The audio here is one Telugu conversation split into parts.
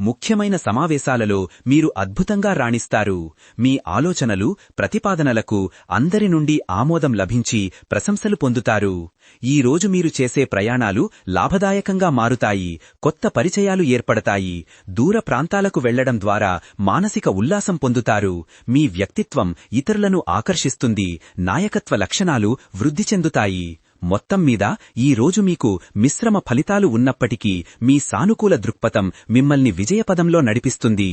ముఖ్యమైన సమావేశాలలో మీరు అద్భుతంగా రాణిస్తారు. మీ ఆలోచనలు ప్రతిపాదనలకు అందరి నుండి ఆమోదం లభించి ప్రశంసలు పొందుతారు. ఈ రోజు మీరు చేసే ప్రయాణాలు లాభదాయకంగా మారుతాయి కొత్త పరిచయాలు ఏర్పడతాయి దూర ప్రాంతాలకు వెళ్ళడం ద్వారా మానసిక ఉల్లాసం పొందుతారు. మీ వ్యక్తిత్వం ఇతరులను ఆకర్షిస్తుంది నాయకత్వ లక్షణాలు వృద్ధి చెందుతాయి. మొత్తం మీద ఈ రోజు మీకు మిశ్రమ ఫలితాలు ఉన్నప్పటికీ మీ సానుకూల దృక్పథం మిమ్మల్ని విజయపదంలో నడిపిస్తుంది.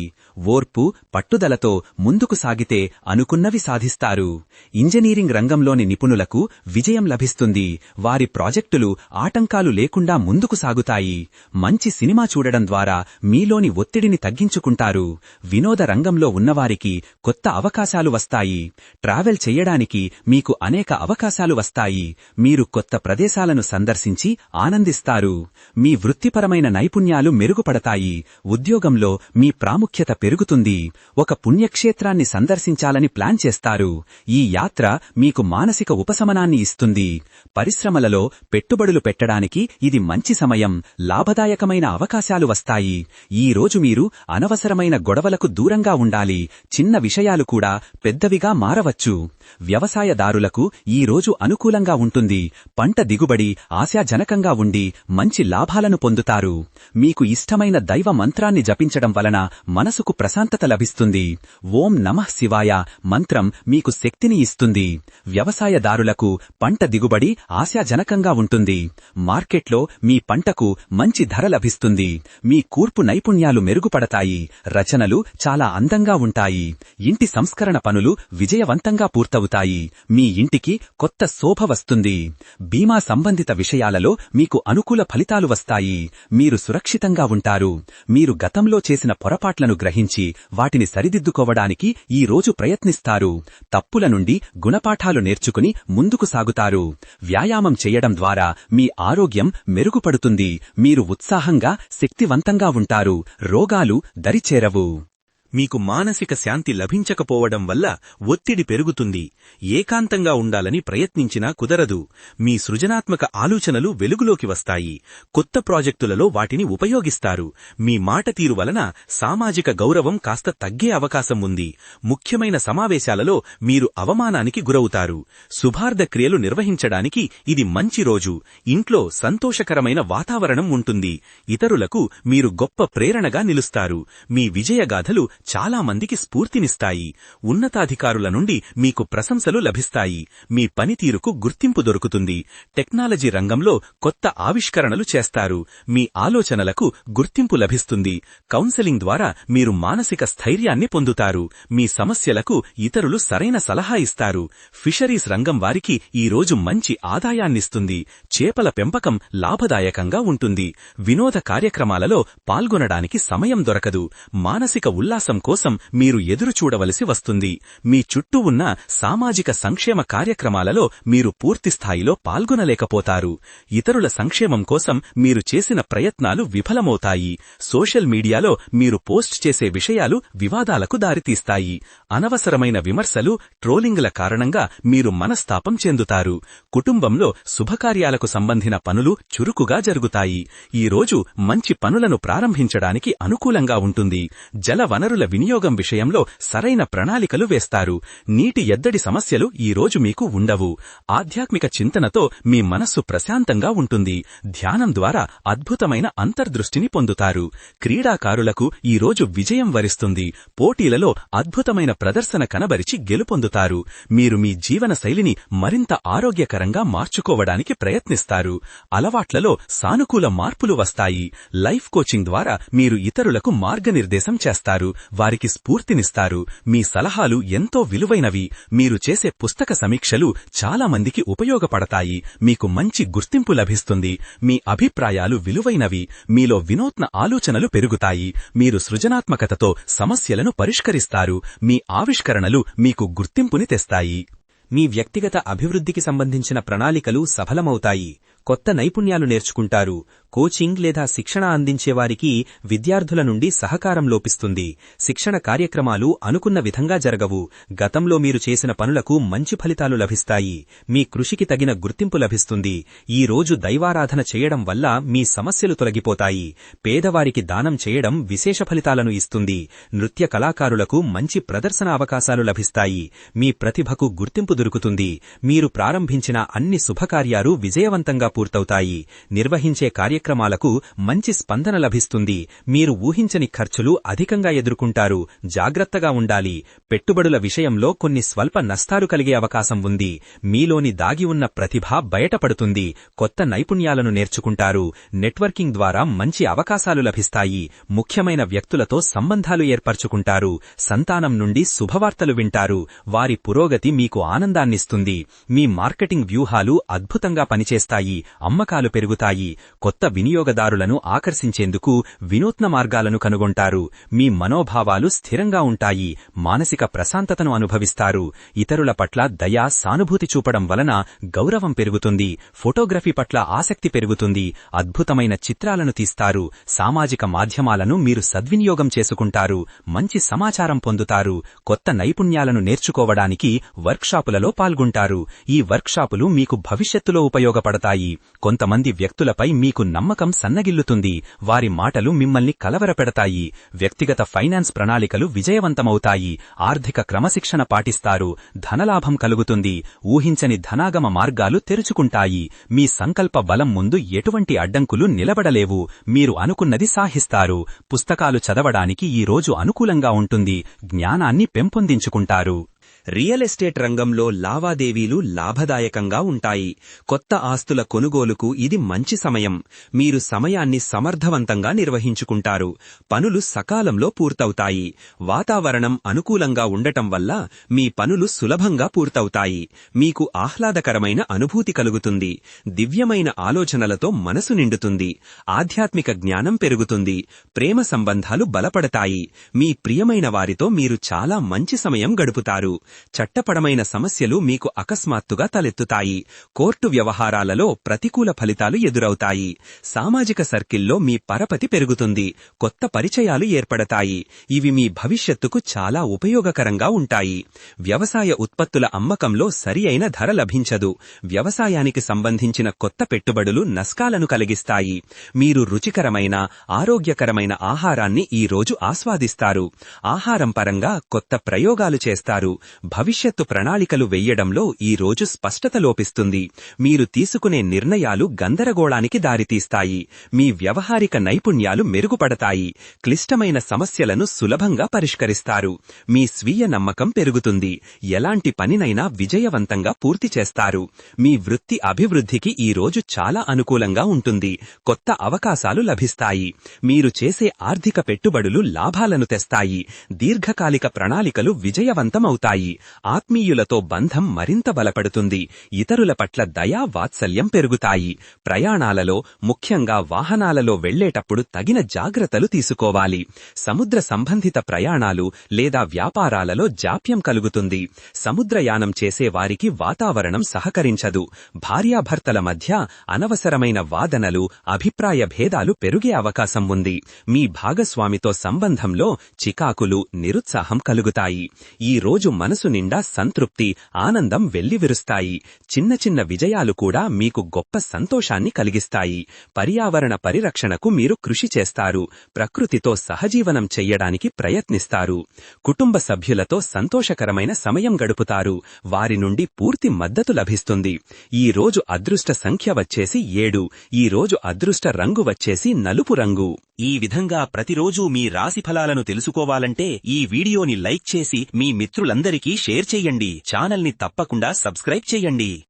ఓర్పు పట్టుదలతో ముందుకు సాగితే అనుకున్నవి సాధిస్తారు. ఇంజనీరింగ్ రంగంలోని నిపుణులకు విజయం లభిస్తుంది. వారి ప్రాజెక్టులు ఆటంకాలు లేకుండా ముందుకు సాగుతాయి. మంచి సినిమా చూడడం ద్వారా మీలోని ఒత్తిడిని తగ్గించుకుంటారు. వినోద రంగంలో ఉన్నవారికి కొత్త అవకాశాలు వస్తాయి. ట్రావెల్ చెయ్యడానికి మీకు అనేక అవకాశాలు వస్తాయి. మీరు కొత్త కొత్త ప్రదేశాలను సందర్శించి ఆనందిస్తారు. మీ వృత్తిపరమైన నైపుణ్యాలు మెరుగుపడతాయి. ఉద్యోగంలో మీ ప్రాముఖ్యత పెరుగుతుంది. ఒక పుణ్యక్షేత్రాన్ని సందర్శించాలని ప్లాన్ చేస్తారు. ఈ యాత్ర మీకు మానసిక ఉపశమనాన్ని ఇస్తుంది. పరిశ్రమలలో పెట్టుబడులు పెట్టడానికి ఇది మంచి సమయం. లాభదాయకమైన అవకాశాలు వస్తాయి. ఈ రోజు మీరు అనవసరమైన గొడవలకు దూరంగా ఉండాలి. చిన్న విషయాలు కూడా పెద్దవిగా మారవచ్చు. వ్యవసాయదారులకు ఈ రోజు అనుకూలంగా ఉంటుంది. పంట దిగుబడి ఆశాజనకంగా ఉండి మంచి లాభాలను పొందుతారు. మీకు ఇష్టమైన దైవ మంత్రాన్ని జపించడం వలన మనసుకు ప్రశాంతత లభిస్తుంది. ఓం నమః శివాయ మంత్రం మీకు శక్తిని ఇస్తుంది. వ్యవసాయదారులకు పంట దిగుబడి ఆశాజనకంగా ఉంటుంది. మార్కెట్లో మీ పంటకు మంచి ధర లభిస్తుంది. మీ కూర్పు నైపుణ్యాలు మెరుగుపడతాయి. రచనలు చాలా అందంగా ఉంటాయి. ఇంటి సంస్కరణ పనులు విజయవంతంగా పూర్తవుతాయి. మీ ఇంటికి కొత్త శోభ వస్తుంది. బీమా సంబంధిత విషయాలలో మీకు అనుకూల ఫలితాలు వస్తాయి. మీరు సురక్షితంగా ఉంటారు. మీరు గతంలో చేసిన పొరపాట్లను గ్రహించి వాటిని సరిదిద్దుకోవడానికి ఈ రోజు ప్రయత్నిస్తారు. తప్పుల నుండి గుణపాఠాలు నేర్చుకుని ముందుకు సాగుతారు. వ్యాయామం చేయడం ద్వారా మీ ఆరోగ్యం మెరుగుపడుతుంది. మీరు ఉత్సాహంగా శక్తివంతంగా ఉంటారు. రోగాలు దరిచేరవు. మీకు మానసిక శాంతి లభించకపోవడం వల్ల ఒత్తిడి పెరుగుతుంది. ఏకాంతంగా ఉండాలని ప్రయత్నించినా కుదరదు. మీ సృజనాత్మక ఆలోచనలు వెలుగులోకి వస్తాయి. కొత్త ప్రాజెక్టులలో వాటిని ఉపయోగిస్తారు. మీ మాట తీరు వలన సామాజిక గౌరవం కాస్త తగ్గే అవకాశం ఉంది. ముఖ్యమైన సమావేశాలలో మీరు అవమానానికి గురవుతారు. శుభార్థ క్రియలు నిర్వహించడానికి ఇది మంచి రోజు. ఇంట్లో సంతోషకరమైన వాతావరణం ఉంటుంది. ఇతరులకు మీరు గొప్ప ప్రేరణగా నిలుస్తారు. మీ విజయగాథలు చాలామందికి స్ఫూర్తినిస్తాయి. ఉన్నతాధికారుల నుండి మీకు ప్రశంసలు లభిస్తాయి. మీ పనితీరుకు గుర్తింపు దొరుకుతుంది. టెక్నాలజీ రంగంలో కొత్త ఆవిష్కరణలు చేస్తారు. మీ ఆలోచనలకు గుర్తింపు లభిస్తుంది. కౌన్సెలింగ్ ద్వారా మీరు మానసిక స్థైర్యాన్ని పొందుతారు. మీ సమస్యలకు ఇతరులు సరైన సలహా ఇస్తారు. ఫిషరీస్ రంగం వారికి ఈ రోజు మంచి ఆదాయాన్నిస్తుంది. చేపల పెంపకం లాభదాయకంగా ఉంటుంది. వినోద కార్యక్రమాలలో పాల్గొనడానికి సమయం దొరకదు. మానసిక ఉల్లాసం కోసం మీరు ఎదురు చూడవలసి వస్తుంది. మీ చుట్టూ ఉన్న సామాజిక సంక్షేమ కార్యక్రమాలలో మీరు పూర్తిస్థాయిలో పాల్గొనలేకపోతారు. ఇతరుల సంక్షేమం కోసం మీరు చేసిన ప్రయత్నాలు విఫలమవుతాయి. సోషల్ మీడియాలో మీరు పోస్ట్ చేసే విషయాలు వివాదాలకు దారితీస్తాయి. అనవసరమైన విమర్శలు ట్రోలింగ్ల కారణంగా మీరు మనస్తాపం చెందుతారు. కుటుంబంలో శుభకార్యాలకు సంబంధిన పనులు చురుకుగా జరుగుతాయి. ఈ రోజు మంచి పనులను ప్రారంభించడానికి అనుకూలంగా ఉంటుంది. జల వనరుల వినియోగం విషయంలో సరైన ప్రణాళికలు వేస్తారు. నీటి ఎద్దడి సమస్యలు ఈ రోజు మీకు ఉండవు. ఆధ్యాత్మిక చింతనతో మీ మనస్సు ప్రశాంతంగా ఉంటుంది. ధ్యానం ద్వారా అద్భుతమైన అంతర్దృష్టిని పొందుతారు. క్రీడాకారులకు ఈరోజు విజయం వరిస్తుంది. పోటీలలో అద్భుతమైన ప్రదర్శన కనబరిచి గెలుపొందుతారు. మీరు మీ జీవన శైలిని మరింత ఆరోగ్యకరంగా మార్చుకోవడానికి ప్రయత్నిస్తారు. అలవాట్లలో సానుకూల మార్పులు వస్తాయి. లైఫ్ కోచింగ్ ద్వారా మీరు ఇతరులకు మార్గనిర్దేశం చేస్తారు. వారికి స్ఫూర్తినిస్తారు. మీ సలహాలు ఎంతో విలువైనవి. మీరు చేసే పుస్తక సమీక్షలు చాలా మందికి ఉపయోగపడతాయి. మీకు మంచి గుర్తింపు లభిస్తుంది. మీ అభిప్రాయాలు విలువైనవి. మీలో వినూత్న ఆలోచనలు పెరుగుతాయి. మీరు సృజనాత్మకతతో సమస్యలను పరిష్కరిస్తారు. మీ ఆవిష్కరణలు మీకు గుర్తింపుని తెస్తాయి. మీ వ్యక్తిగత అభివృద్ధికి సంబంధించిన ప్రణాళికలు సఫలమవుతాయి. కొత్త నైపుణ్యాలు నేర్చుకుంటారు. కోచింగ్ లేదా శిక్షణ అందించేవారికి విద్యార్థుల నుండి సహకారం లోపిస్తుంది. శిక్షణ కార్యక్రమాలు అనుకున్న విధంగా జరగవు. గతంలో మీరు చేసిన పనులకు మంచి ఫలితాలు లభిస్తాయి. మీ కృషికి తగిన గుర్తింపు లభిస్తుంది. ఈ రోజు దైవారాధన చేయడం వల్ల మీ సమస్యలు తొలగిపోతాయి. పేదవారికి దానం చేయడం విశేష ఫలితాలను ఇస్తుంది. నృత్య కళాకారులకు మంచి ప్రదర్శన అవకాశాలు లభిస్తాయి. మీ ప్రతిభకు గుర్తింపు దొరుకుతుంది. మీరు ప్రారంభించిన అన్ని శుభకార్యాలు విజయవంతంగా పూర్తవుతాయి. నిర్వహించే కార్యక్రమాలకు మంచి స్పందన లభిస్తుంది. మీరు ఊహించని ఖర్చులు అధికంగా ఎదుర్కొంటారు. జాగ్రత్తగా ఉండాలి. పెట్టుబడుల విషయంలో కొన్ని స్వల్ప నష్టాలు కలిగే అవకాశం ఉంది. మీలోని దాగి ఉన్న ప్రతిభ బయటపడుతుంది. కొత్త నైపుణ్యాలను నేర్చుకుంటారు. నెట్వర్కింగ్ ద్వారా మంచి అవకాశాలు లభిస్తాయి. ముఖ్యమైన వ్యక్తులతో సంబంధాలు ఏర్పరచుకుంటారు. సంతానం నుండి శుభవార్తలు వింటారు. వారి పురోగతి మీకు ఆనందాన్నిస్తుంది. మీ మార్కెటింగ్ వ్యూహాలు అద్భుతంగా పనిచేస్తాయి. అమ్మకాలు పెరుగుతాయి. కొత్త వినియోగదారులను ఆకర్షించేందుకు వినూత్న మార్గాలను కనుగొంటారు. మీ మనోభావాలు స్థిరంగా ఉంటాయి. మానసిక ప్రశాంతతను అనుభవిస్తారు. ఇతరుల పట్ల దయా సానుభూతి చూపడం వలన గౌరవం పెరుగుతుంది. ఫోటోగ్రఫీ పట్ల ఆసక్తి పెరుగుతుంది. అద్భుతమైన చిత్రాలను తీస్తారు. సామాజిక మాధ్యమాలను మీరు సద్వినియోగం చేసుకుంటారు. మంచి సమాచారం పొందుతారు. కొత్త నైపుణ్యాలను నేర్చుకోవడానికి వర్క్షాపులలో పాల్గొంటారు. ఈ వర్క్షాపులు మీకు భవిష్యత్తులో ఉపయోగపడతాయి. కొంతమంది వ్యక్తులపై మీకు నమ్మకం సన్నగిల్లుతుంది. వారి మాటలు మిమ్మల్ని కలవరపెడతాయి. వ్యక్తిగత ఫైనాన్స్ ప్రణాళికలు విజయవంతమవుతాయి. ఆర్థిక క్రమశిక్షణ పాటిస్తారు. ధనలాభం కలుగుతుంది. ఊహించని ధనాగమ మార్గాలు తెరుచుకుంటాయి. మీ సంకల్ప బలం ముందు ఎటువంటి అడ్డంకులు నిలబడలేవు. మీరు అనుకున్నది సాహిస్తారు. పుస్తకాలు చదవడానికి ఈ రోజు అనుకూలంగా ఉంటుంది. జ్ఞానాన్ని పెంపొందించుకుంటారు. రియల్ ఎస్టేట్ రంగంలో లావాదేవీలు లాభదాయకంగా ఉంటాయి. కొత్త ఆస్తుల కొనుగోలుకు ఇది మంచి సమయం. మీరు సమయాన్ని సమర్థవంతంగా నిర్వహించుకుంటారు. పనులు సకాలంలో పూర్తవుతాయి. వాతావరణం అనుకూలంగా ఉండటం వల్ల మీ పనులు సులభంగా పూర్తవుతాయి. మీకు ఆహ్లాదకరమైన అనుభూతి కలుగుతుంది. దివ్యమైన ఆలోచనలతో మనసు నిండుతుంది. ఆధ్యాత్మిక జ్ఞానం పెరుగుతుంది. ప్రేమ సంబంధాలు బలపడతాయి. మీ ప్రియమైన వారితో మీరు చాలా మంచి సమయం గడుపుతారు. చట్టపరమైన సమస్యలు మీకు అకస్మాత్తుగా తలెత్తుతాయి. కోర్టు వ్యవహారాలలో ప్రతికూల ఫలితాలు ఎదురవుతాయి. సామాజిక సర్కిల్లో మీ పరపతి పెరుగుతుంది. కొత్త పరిచయాలు ఏర్పడతాయి. ఇవి మీ భవిష్యత్తుకు చాలా ఉపయోగకరంగా ఉంటాయి. వ్యవసాయ ఉత్పత్తుల అమ్మకంలో సరి అయిన ధర లభించదు. వ్యవసాయానికి సంబంధించిన కొత్త పెట్టుబడులు నష్టాలను కలిగిస్తాయి. మీరు రుచికరమైన ఆరోగ్యకరమైన ఆహారాన్ని ఈ రోజు ఆస్వాదిస్తారు. ఆహారం పరంగా కొత్త ప్రయోగాలు చేస్తారు. భవిష్యత్తు ప్రణాళికలు వెయ్యడంలో ఈ రోజు స్పష్టత లోపిస్తుంది. మీరు తీసుకునే నిర్ణయాలు గందరగోళానికి దారితీస్తాయి. మీ వ్యవహారిక నైపుణ్యాలు మెరుగుపడతాయి. క్లిష్టమైన సమస్యలను సులభంగా పరిష్కరిస్తారు. మీ స్వీయ నమ్మకం పెరుగుతుంది. ఎలాంటి పనినైనా విజయవంతంగా పూర్తి చేస్తారు. మీ వృత్తి అభివృద్ధికి ఈ రోజు చాలా అనుకూలంగా ఉంటుంది. కొత్త అవకాశాలు లభిస్తాయి. మీరు చేసే ఆర్థిక పెట్టుబడులు లాభాలను తెస్తాయి. దీర్ఘకాలిక ప్రణాళికలు విజయవంతమవుతాయి. ఆత్మీయులతో బంధం మరింత బలపడుతుంది. ఇతరుల పట్ల దయా వాత్సల్యం పెరుగుతాయి. ప్రయాణాలలో ముఖ్యంగా వాహనాలలో వెళ్ళేటప్పుడు తగిన జాగ్రత్తలు తీసుకోవాలి. సముద్ర సంబంధిత ప్రయాణాలు లేదా వ్యాపారాలలో జాప్యం కలుగుతుంది. సముద్రయానం చేసే వారికి వాతావరణం సహకరించదు. భార్యాభర్తల మధ్య అనవసరమైన వాదనలు అభిప్రాయ భేదాలు పెరిగే అవకాశం ఉంది. మీ భాగస్వామితో సంబంధంలో చికాకులు నిరుత్సాహం కలుగుతాయి. ఈ రోజు మనసు నిండా సంతృప్తి ఆనందం వెల్లివిరుస్తాయి చిన్న చిన్న విజయాలు కూడా మీకు గొప్ప సంతోషాన్ని కలిగిస్తాయి. పర్యావరణ పరిరక్షణకు మీరు కృషి చేస్తారు. ప్రకృతితో సహజీవనం చెయ్యడానికి ప్రయత్నిస్తారు. కుటుంబ సభ్యులతో సంతోషకరమైన సమయం గడుపుతారు. వారి నుండి పూర్తి మద్దతు లభిస్తుంది. ఈ రోజు అదృష్ట సంఖ్య వచ్చేసి ఏడు. ఈ రోజు అదృష్ట రంగు వచ్చేసి నలుపు రంగు. ఈ విధంగా ప్రతిరోజూ మీ రాశి ఫలాలను తెలుసుకోవాలంటే ఈ వీడియోని లైక్ చేసి మీ మిత్రులందరికీ షేర్ చేయండి. ఛానల్ని తప్పకుండా సబ్స్క్రైబ్ చేయండి.